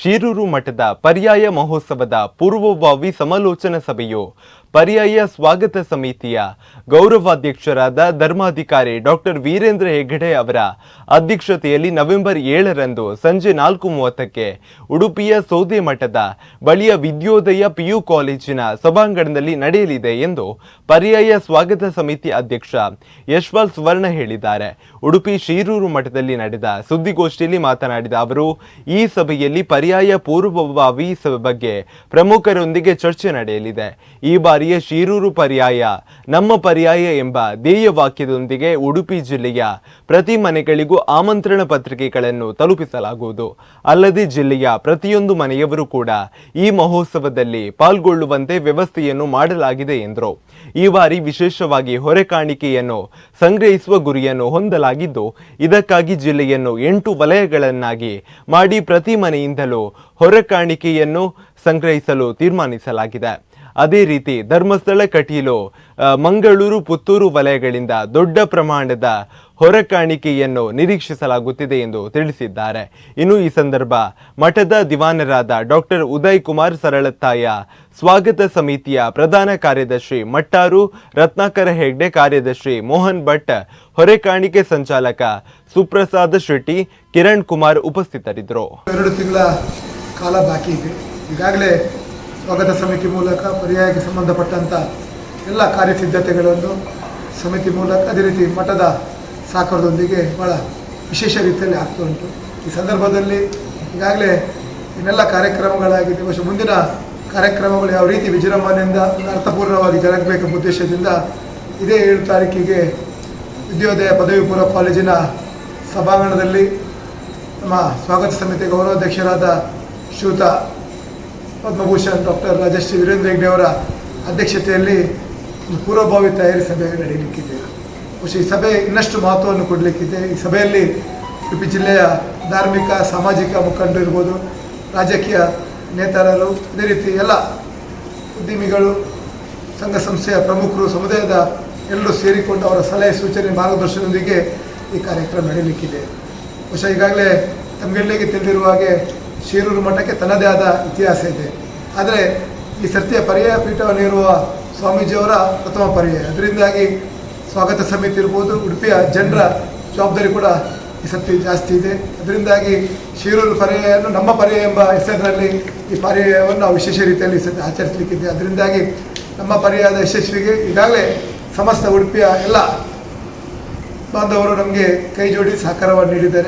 ಶೀರೂರು ಮಠದ ಪರ್ಯಾಯ ಮಹೋತ್ಸವದ ಪೂರ್ವಭಾವಿ ಸಮಾಲೋಚನಾ ಸಭೆಯು ಪರ್ಯಾಯ ಸ್ವಾಗತ ಸಮಿತಿಯ ಗೌರವಾಧ್ಯಕ್ಷರಾದ ಧರ್ಮಾಧಿಕಾರಿ ಡಾಕ್ಟರ್ ವೀರೇಂದ್ರ ಹೆಗ್ಗಡೆ ಅವರ ಅಧ್ಯಕ್ಷತೆಯಲ್ಲಿ ನವೆಂಬರ್ ಏಳರಂದು ಸಂಜೆ ನಾಲ್ಕು ಮೂವತ್ತಕ್ಕೆ ಉಡುಪಿಯ ಸೌದೆ ಮಠದ ಬಳಿಯ ವಿದ್ಯೋದಯ ಪಿಯು ಕಾಲೇಜಿನ ಸಭಾಂಗಣದಲ್ಲಿ ನಡೆಯಲಿದೆ ಎಂದು ಪರ್ಯಾಯ ಸ್ವಾಗತ ಸಮಿತಿ ಅಧ್ಯಕ್ಷ ಯಶ್ವಾಲ್ ಸುವರ್ಣ ಹೇಳಿದ್ದಾರೆ. ಉಡುಪಿ ಶಿರೂರು ಮಠದಲ್ಲಿ ನಡೆದ ಸುದ್ದಿಗೋಷ್ಠಿಯಲ್ಲಿ ಮಾತನಾಡಿದ ಅವರು, ಈ ಸಭೆಯಲ್ಲಿ ಪರ್ಯಾಯ ಪೂರ್ವಭಾವಿ ಬಗ್ಗೆ ಪ್ರಮುಖರೊಂದಿಗೆ ಚರ್ಚೆ ನಡೆಯಲಿದೆ. ಈ ಬಾರಿಯ ಶೀರೂರು ಪರ್ಯಾಯ, ನಮ್ಮ ಪರ್ಯಾಯ ಎಂಬ ಧ್ಯೇಯ ವಾಕ್ಯದೊಂದಿಗೆ ಉಡುಪಿ ಜಿಲ್ಲೆಯ ಪ್ರತಿ ಮನೆಗಳಿಗೂ ಆಮಂತ್ರಣ ಪತ್ರಿಕೆಗಳನ್ನು ತಲುಪಿಸಲಾಗುವುದು. ಅಲ್ಲದೆ ಜಿಲ್ಲೆಯ ಪ್ರತಿಯೊಂದು ಮನೆಯವರು ಕೂಡ ಈ ಮಹೋತ್ಸವದಲ್ಲಿ ಪಾಲ್ಗೊಳ್ಳುವಂತೆ ವ್ಯವಸ್ಥೆಯನ್ನು ಮಾಡಲಾಗಿದೆ ಎಂದರು. ಈ ಬಾರಿ ವಿಶೇಷವಾಗಿ ಹೊರೆ ಕಾಣಿಕೆಯನ್ನು ಸಂಗ್ರಹಿಸುವ ಗುರಿಯನ್ನು ಹೊಂದಲಾಗಿದ್ದು, ಇದಕ್ಕಾಗಿ ಜಿಲ್ಲೆಯನ್ನು ಎಂಟು ವಲಯಗಳನ್ನಾಗಿ ಮಾಡಿ ಪ್ರತಿ ಮನೆಯಿಂದಲೂ ಹೊರೆ ಕಾಣಿಕೆಯನ್ನು ಸಂಗ್ರಹಿಸಲು ತೀರ್ಮಾನಿಸಲಾಗಿದೆ. ಅದೇ ರೀತಿ ಧರ್ಮಸ್ಥಳ, ಕಟೀಲು ಮಂಗಳೂರು, ಪುತ್ತೂರು ವಲಯಗಳಿಂದ ದೊಡ್ಡ ಪ್ರಮಾಣದ ಹೊರಕಾಣಿಕೆಯನ್ನು ನಿರೀಕ್ಷಿಸಲಾಗುತ್ತಿದೆ ಎಂದು ತಿಳಿಸಿದ್ದಾರೆ. ಇನ್ನು ಈ ಸಂದರ್ಭ ಮಠದ ದಿವಾನರಾದ ಡಾಕ್ಟರ್ ಉದಯ್ ಕುಮಾರ್ ಸರಳತ್ತಾಯ, ಸ್ವಾಗತ ಸಮಿತಿಯ ಪ್ರಧಾನ ಕಾರ್ಯದರ್ಶಿ ಮಟ್ಟಾರು, ರತ್ನಾಕರ ಹೆಗ್ಡೆ ಕಾರ್ಯದರ್ಶಿ ಮೋಹನ್ ಭಟ್, ಹೊರೆಕಾಣಿಕೆ ಸಂಚಾಲಕ ಸುಪ್ರಸಾದ ಶೆಟ್ಟಿ, ಕಿರಣ್ ಕುಮಾರ್ ಉಪಸ್ಥಿತರಿದ್ದರು. ಎರಡು ತಿಂಗಳ ಕಾಲ ಬಾಕಿ ಇದೆ. ಈಗಾಗಲೇ ಸ್ವಾಗತ ಸಮಿತಿ ಮೂಲಕ, ಪರ್ಯಾಯಕ್ಕೆ ಸಂಬಂಧಪಟ್ಟಂಥ ಎಲ್ಲ ಕಾರ್ಯಸಿದ್ಧತೆಗಳನ್ನು ಸಮಿತಿ ಮೂಲಕ ಅದೇ ರೀತಿ ಮಠದ ಸಾಕಾರದೊಂದಿಗೆ ಭಾಳ ವಿಶೇಷ ರೀತಿಯಲ್ಲಿ ಆಗ್ತಾ ಉಂಟು. ಈ ಸಂದರ್ಭದಲ್ಲಿ ಈಗಾಗಲೇ ಇನ್ನೆಲ್ಲ ಕಾರ್ಯಕ್ರಮಗಳಾಗಿದೆ ಬಹುಶಃ ಮುಂದಿನ ಕಾರ್ಯಕ್ರಮಗಳು ಯಾವ ರೀತಿ ವಿಜೃಂಭಣೆಯಿಂದ ಅರ್ಥಪೂರ್ಣವಾಗಿ ಜರುಗಬೇಕೆಂಬ ಉದ್ದೇಶದಿಂದ ಇದೇ ಏಳು ತಾರೀಕಿಗೆ ವಿದ್ಯೋದಯ ಪದವಿ ಪೂರ್ವ ಕಾಲೇಜಿನ ಸಭಾಂಗಣದಲ್ಲಿ ನಮ್ಮ ಸ್ವಾಗತ ಸಮಿತಿ ಗೌರವಾಧ್ಯಕ್ಷರಾದ ಶ್ರೀಯುತ ಪದ್ಮಭೂಷಣ್ ಡಾಕ್ಟರ್ ರಾಜಶ್ರೀ ವೀರೇಂದ್ರ ಹೆಗ್ಡೆ ಅವರ ಅಧ್ಯಕ್ಷತೆಯಲ್ಲಿ ಒಂದು ಪೂರ್ವಭಾವಿ ತಯಾರಿ ಸಭೆ ನಡೆಯಲಿಕ್ಕಿದೆ. ಬಹುಶಃ ಈ ಸಭೆ ಇನ್ನಷ್ಟು ಮಹತ್ವವನ್ನು ಕೊಡಲಿಕ್ಕಿದೆ. ಈ ಸಭೆಯಲ್ಲಿ ಉಡುಪಿ ಜಿಲ್ಲೆಯ ಧಾರ್ಮಿಕ, ಸಾಮಾಜಿಕ ಮುಖಂಡರು ಇರ್ಬೋದು, ರಾಜಕೀಯ ನೇತಾರರು, ಅದೇ ರೀತಿ ಎಲ್ಲ ಉದ್ಯಮಿಗಳು, ಸಂಘ ಸಂಸ್ಥೆಯ ಪ್ರಮುಖರು, ಸಮುದಾಯದ ಎಲ್ಲರೂ ಸೇರಿಕೊಂಡು ಅವರ ಸಲಹೆ, ಸೂಚನೆ, ಮಾರ್ಗದರ್ಶನದೊಂದಿಗೆ ಈ ಕಾರ್ಯಕ್ರಮ ನಡೆಯಲಿಕ್ಕಿದೆ. ಬಹುಶಃ ಈಗಾಗಲೇ ತಮಗೆಲ್ಲರಿಗೆ ತಿಳಿದಿರುವ ಹಾಗೆ ಶೀರೂರು ಮಠಕ್ಕೆ ತನ್ನದೇ ಆದ ಇತಿಹಾಸ ಇದೆ. ಆದರೆ ಈ ಸರ್ತಿಯ ಪರ್ಯಾಯ ಪೀಠವನ್ನಿರುವ ಸ್ವಾಮೀಜಿಯವರ ಪ್ರಥಮ ಪರ್ಯಾಯ. ಅದರಿಂದಾಗಿ ಸ್ವಾಗತ ಸಮಿತಿ ಇರ್ಬೋದು, ಉಡುಪಿಯ ಜನರ ಜವಾಬ್ದಾರಿ ಕೂಡ ಈ ಸತ್ಯ ಜಾಸ್ತಿ ಇದೆ. ಅದರಿಂದಾಗಿ ಶಿರೂರು ಪರ್ಯಾಯವನ್ನು, ನಮ್ಮ ಪರ್ಯಾಯ ಎಂಬ ಹೆಸರಿನಲ್ಲಿ ಈ ಪರ್ಯಾಯವನ್ನು ವಿಶೇಷ ರೀತಿಯಲ್ಲಿ ಸರ್ತಿ ಆಚರಿಸಲಿಕ್ಕಿದೆ ಅದರಿಂದಾಗಿ ನಮ್ಮ ಪರ್ಯಾಯದ ಯಶಸ್ವಿಗೆ ಈಗಾಗಲೇ ಸಮಸ್ತ ಉಡುಪಿಯ ಎಲ್ಲ ಬಾಂಧವರು ನಮಗೆ ಕೈ ಜೋಡಿ ಸಹಕಾರವನ್ನು ನೀಡಿದ್ದಾರೆ.